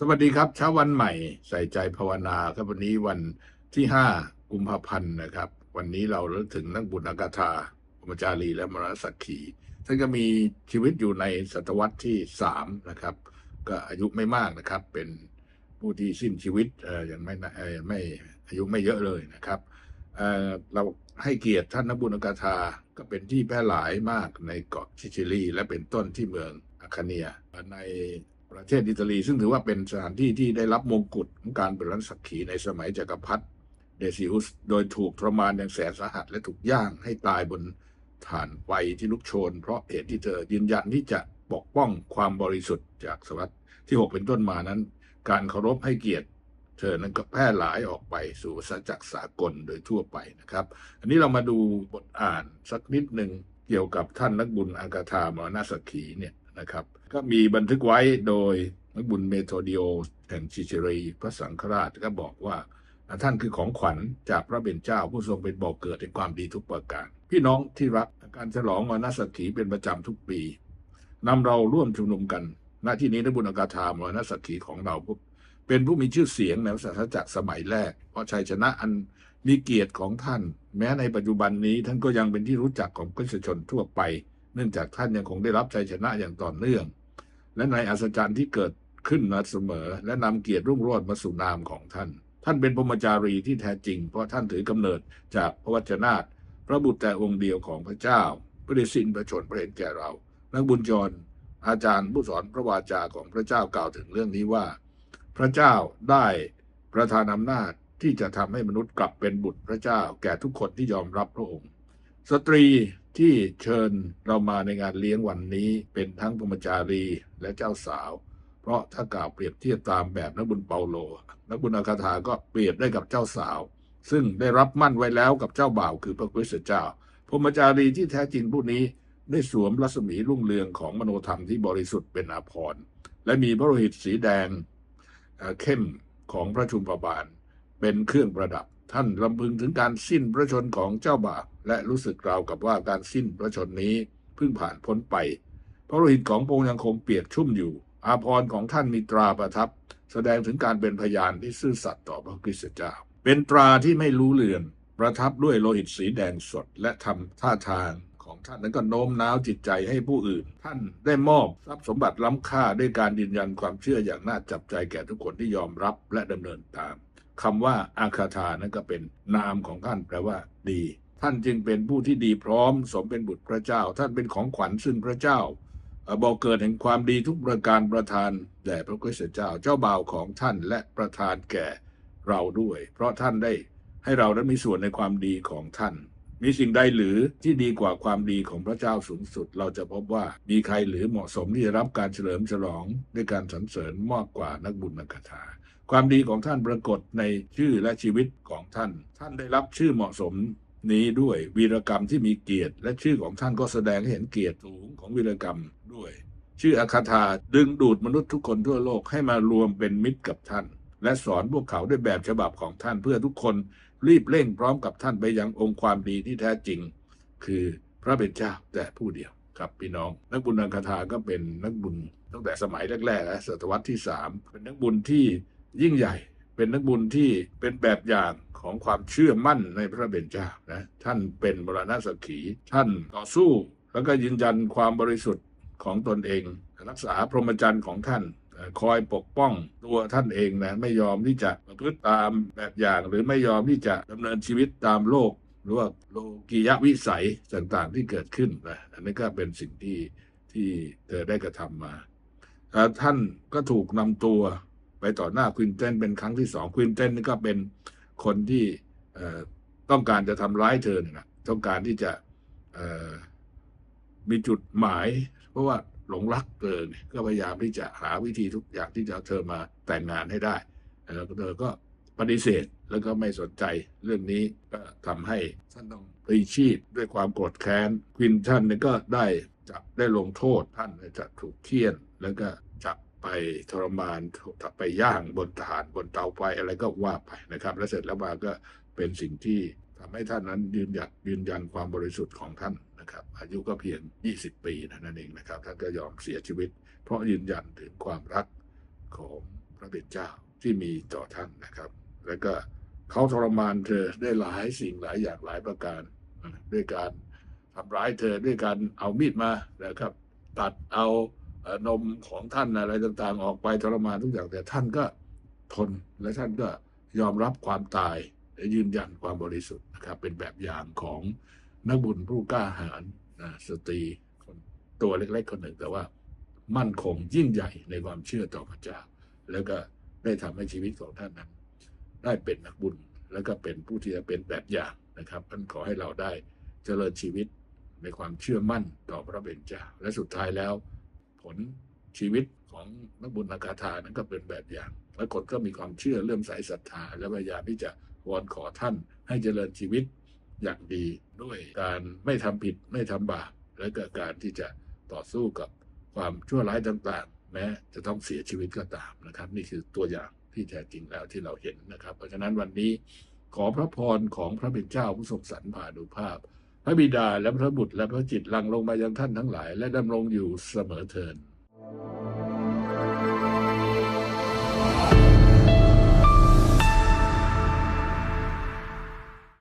สวัสดีครับเช้าวันใหม่ใส่ใจภาวนาครับวันนี้วันที่5กุมภาพันธ์นะครับ วันนี้เราเลิกถึงนักบุญอากาธาพรหมจารีและมรสักขีท่านก็มีชีวิตอยู่ในศตวรรษที่3นะครับ ก็อายุไม่มากนะครับ เป็นผู้ที่สิ้นชีวิตเอ่อยังไม่เอ่อไม่อายุไม่เยอะเลยนะครับเอ่อเราให้เกียรติท่านนักบุญอากาธาก็เป็นที่แพร่หลายมากในเกาะซิซิลี และเป็นต้นที่เมืองอาคาเนียใน ประเทศอิตาลี ซึ่งถือว่าเป็นสถานที่ที่ได้รับมงกุฎของการเป็นรัชสักขีในสมัยจักรพรรดิเดซิอุส โดยถูกทรมานอย่างแสนสาหัส และถูกย่างให้ตายบนฐานไฟที่ลุกโชน เพราะเหตุที่เธอยืนยันที่จะปกป้องความบริสุทธิ์จากศตวรรษที่ 6 เป็นต้นมานั้น การเคารพให้เกียรติ เธอนั้นก็แพร่หลายออกไปสู่สัจจสากลโดยทั่วไปนะครับ อันนี้เรามาดูบทอ่านสักนิดหนึ่ง เกี่ยวกับท่านนักบุญอากาธามรณสักขีเนี่ยนะครับ ก็มีบันทึกไว้โดยนักบุญเมโทดิโอแห่งชิเชรีพระสังฆราชก็บอกว่าท่านคือของขวัญจากพระเบญเจ้าผู้ทรงเป็นบ่อกเกิดแห่งความดีทุกประการ พี่น้องที่รักการฉลองวันนัสขีเป็นประจำทุกปีนำเราร่วมชุมนุมกัน หน้าที่นี้นักบุญอากาธามวันนัสขีของเราเป็นผู้มีชื่อเสียงในศาสนาจักรสมัยแรก เพราะชัยชนะอันมีเกียรติของท่าน แม้ในปัจจุบันนี้ท่านก็ยังเป็นที่รู้จักของประชาชนทั่วไป เนื่องจากท่านยังคงได้รับชัยชนะอย่างต่อเนื่อง และในอัศจรรย์ที่เกิดขึ้นมาเสมอ และนำเกียรติรุ่งโรจน์มาสู่นามของท่าน ท่านเป็นพรมจารีที่แท้จริง เพราะท่านถือกำเนิดจากพระวจนะพระบุตรแต่องค์เดียวของพระเจ้าพระเดชสิ้นประชนพระเห็นแก่เรา นักบุญจร อาจารย์ผู้สอนพระวาจาของพระเจ้ากล่าวถึงเรื่องนี้ว่า พระเจ้าได้ประทานอำนาจ ที่จะทำให้มนุษย์กลับเป็นบุตรพระเจ้า แก่ทุกคนที่ยอมรับพระองค์ สตรีที่เชิญเรามาในงานเลี้ยงวันนี้เป็นทั้งพรมจารีและเจ้าสาว เพราะถ้ากล่าวเปรียบเทียบตามแบบนักบุญเปาโล นักบุญอาคาถาก็เปรียบได้กับเจ้าสาว ซึ่งได้รับมั่นไว้แล้วกับเจ้าบ่าวคือพระคริสต์เจ้าพรมจารีที่แท้จริงผู้นี้ได้สวมรัศมีรุ่งเรืองของมโนธรรมที่บริสุทธิ์เป็นอาภรณ์และมีพระโลหิตสีแดงเอ่อเข้มของพระชุมพบาล เป็นเครื่องประดับ ท่านลำพึงถึงการสิ้นพระชนของเจ้าบ่าและรู้สึกราวกับว่าการสิ้นพระชนนี้เพิ่งผ่านพ้นไป พระโลหิตของพระองค์ยังคงเปียกชุ่มอยู่ อาภรณ์ของท่านมีตราประทับ แสดงถึงการเป็นพยานที่ซื่อสัตย์ต่อพระคริสตเจ้า เป็นตราที่ไม่รู้เลือน ประทับด้วยโลหิตสีแดงสดและทำท่าทางของท่านนั้นก็โน้มน้าวจิตใจให้ผู้อื่น ท่านได้มอบทรัพย์สมบัติล้ำค่าด้วยการยืนยันความเชื่ออย่างน่าจับใจแก่ทุกคนที่ยอมรับและดำเนินตาม คำว่าอาคาธานั้นก็เป็นนามของท่านแปลว่า ดี ท่านจึงเป็นผู้ที่ดีพร้อม สมเป็นบุตรพระเจ้า ท่านเป็นของขวัญซึ่งพระเจ้าบอกเกิดแห่งความดีทุกประการประทานแด่พระคริสต์เจ้าเจ้าบ่าวของท่านและประทานแก่เราด้วย เพราะท่านได้ให้เรานั้นมีส่วนในความดีของท่าน มีสิ่งใดหรือที่ดีกว่าความดีของพระเจ้าสูงสุด เราจะพบว่ามีใครหรือเหมาะสมที่จะรับการเฉลิมฉลองด้วยการสรรเสริญมากกว่านักบุญนักถา ความดีของท่านปรากฏในชื่อและชีวิตของท่าน ท่านได้รับชื่อเหมาะสมนี้ด้วยวีรกรรมที่มีเกียรติ และชื่อของท่านก็แสดงให้เห็นเกียรติสูงของวีรกรรมด้วย ชื่ออาคาธาดึงดูดมนุษย์ทุกคนทั่วโลกให้มารวมเป็นมิตรกับท่าน และสอนพวกเขาด้วยแบบฉบับของท่านเพื่อทุกคนรีบเร่งพร้อมกับท่านไปยังองค์ความดีที่แท้จริง คือพระเป็นเจ้าแต่ผู้เดียวครับพี่น้อง นักบุญอาคาธาก็เป็นนักบุญตั้งแต่สมัยแรกๆนะศตวรรษที่สามเป็นนักบุญที่ ยิ่งใหญ่เป็นนักบุญที่เป็นแบบอย่างของความเชื่อมั่นในพระเบญจานะท่านเป็นมรณสักขี ท่านต่อสู้แล้วก็ยืนยันความบริสุทธิ์ของตนเอง รักษาพรหมจรรย์ของท่านคอยปกป้องตัวท่านเองนะไม่ยอมที่จะประพฤติตามแบบอย่างหรือไม่ยอมที่จะดำเนินชีวิตตามโลก หรือว่าโลกียวิสัยต่างๆที่เกิดขึ้นนะอันนี้ก็เป็นสิ่งที่ที่เธอได้กระทำมา ท่านก็ถูกนำตัว ไปต่อหน้าควินเทนเป็นครั้งที่สองควินเทนนี่ก็เป็นคนที่ต้องการจะทำร้ายเธอนะต้องการที่จะมีจุดหมาย เพราะว่าหลงรักเธอเนี่ยก็พยายามที่จะหาวิธีทุกอย่างที่จะเอาเธอมาแต่งงานให้ได้แล้วเธอก็ปฏิเสธแล้วก็ไม่สนใจเรื่องนี้ก็ทำให้ท่านต้องพลีชีพด้วยความโกรธแค้นควินท่านนี่ก็ได้จับได้ลงโทษท่านจะถูกเคี่ยนแล้วก็จับ ไปทรมานไปย่างบนฐานบนเตาไฟอะไรก็ว่าไปนะครับ แล้วเสร็จแล้วมาก็เป็นสิ่งที่ทำให้ท่านนั้นยืนหยัดยืนยันความบริสุทธิ์ของท่านนะครับ อายุก็เพียง 20 ปีนั้นเองนะครับ ท่านก็ยอมเสียชีวิต เพราะยืนยันถึงความรักของพระเป็นเจ้าที่มีต่อท่านนะครับ แล้วก็เขาทรมานเธอได้หลายสิ่งหลายอย่างหลายประการ ด้วยการทำร้ายเธอด้วยการเอามีดมานะครับ ตัดเอา นมของท่านอะไรต่าง ๆ ออกไปทรมานทุกอย่างแต่ท่านก็ทนและท่านก็ยอมรับความตายและยืนยันความบริสุทธิ์นะครับ เป็นแบบอย่างของนักบุญผู้กล้าหาญนะสตรีคนตัวเล็ก ๆ คนหนึ่งแต่ว่ามั่นคงยิ่งใหญ่ในความเชื่อต่อพระเจ้า แล้วก็ได้ทำให้ชีวิตของท่านนั้น ได้เป็นนักบุญแล้วก็เป็นผู้ที่จะเป็นแบบอย่างนะครับท่านขอให้เราได้เจริญชีวิตในความเชื่อมั่นต่อพระเบญเจ้าและสุดท้ายแล้ว ลชีวิตของนักบุญนักาถานั้นก็เป็นแบบอย่าง และคนก็มีความเชื่อเริ่อมใสศรัทธา และพยายามที่จะวอนขอท่านให้เจริญชีวิตอย่างดีด้วยการไม่ทำผิดไม่ทำบาปและก็การที่จะต่อสู้กับความชั่วร้ายต่างๆ แม้จะต้องเสียชีวิตก็ตามนะครับ นี่คือตัวอย่างที่แท้จริงแล้วที่เราเห็นนะครับ เพราะฉะนั้นวันนี้ขอพระพรของพระเป็นเจ้าผู้ทรงสรรผ่านุภาพ ระบิดาและพระบุตรและพระจิตรลังลงมายังท่านทั้งหลาย และดำรงอยู่เสมอเทิน